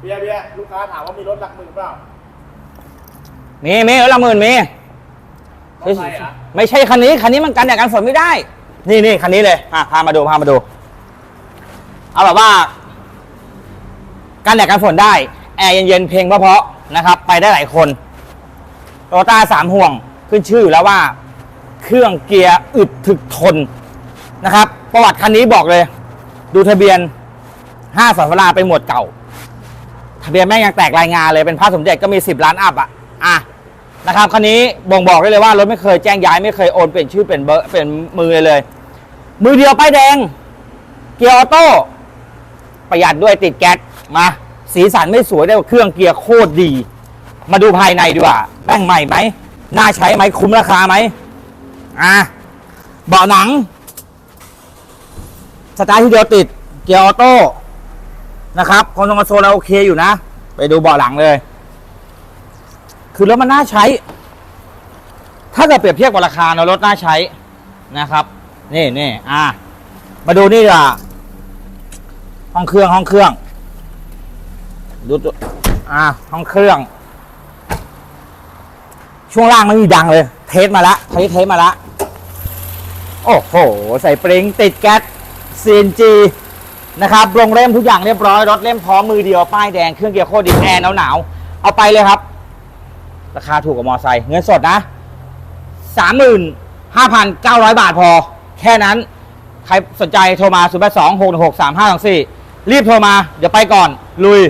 เบียร์เบียร์ลูกค้าถามว่ามีรถหลักหมื่นเปล่ามีมีแล้วละหมื่นมีรถใครอะไม่ใช่คันนี้ คันนี้มันกันแดดกันฝนไม่ได้ นี่นี่คันนี้เลยอะพามาดูพามาดู เอาแบบว่า กันแดดกันฝนได้ แอร์เย็นๆเพลงเพราะๆนะครับ ไปได้หลายคนโตต้าสามห่วงขึ้นชื่ออยู่แล้วว่า เครื่องเกียร์อึดถึกทนนะครับ ประวัติคันนี้บอกเลย ดูทะเบียนห้าสอนเวลาไปหมวดเก่า ทะเบียนแม่งยังแตกรายงานเลยเป็นพระสมเด็จก็มี 10 ล้านอัพอะอะนะครับคันนี้บ่งบอกได้เลยว่ารถไม่เคยแจ้งย้ายไม่เคยโอนเปลี่ยนชื่อเปลี่ยนเบอร์เปลี่ยนมือเลย มือเดียวป้ายแดง เกียร์ออโต้ประหยัดด้วยติดแก๊สมา สีสันไม่สวยได้เครื่องเกียร์โคตรดี มาดูภายในดีกว่าแป้งใหม่ไหมน่าใช้ไหมคุ้มราคาไหมอะเบาะหนังสตาร์ททีเดียวติด เกียร์ออโต้ นะครับคอนโซลคอนโซลเราโอเคอยู่นะ ไปดูเบาะหลังเลย คือรถมันน่าใช้ ถ้าเกิดเปรียบเทียบกับราคาเนอะรถน่าใช้นะครับ นี่นี่อะมาดูนี่ดีกว่าห้องเครื่องห้องเครื่องดูตัวอะห้องเครื่อง ช่วงล่างไม่มีดังเลย เทสมาละเทสเทสมาละโอ้โห ใส่ปริงติดแก๊ส CNG นะครับลงเล่มทุกอย่างเรียบร้อย รถเล่มพร้อมมือเดียว ป้ายแดง เครื่องเกียร์โคตรดีแอร์หนาวๆเอาไปเลยครับ ราคาถูกกว่ามอไซค์เงินสดนะ 35,900 บาทพอ แค่นั้น ใครสนใจโทรมา 0 8 2 6 6 3 5 2 4 รีบโทรมา เดี๋ยวไปก่อน ลุย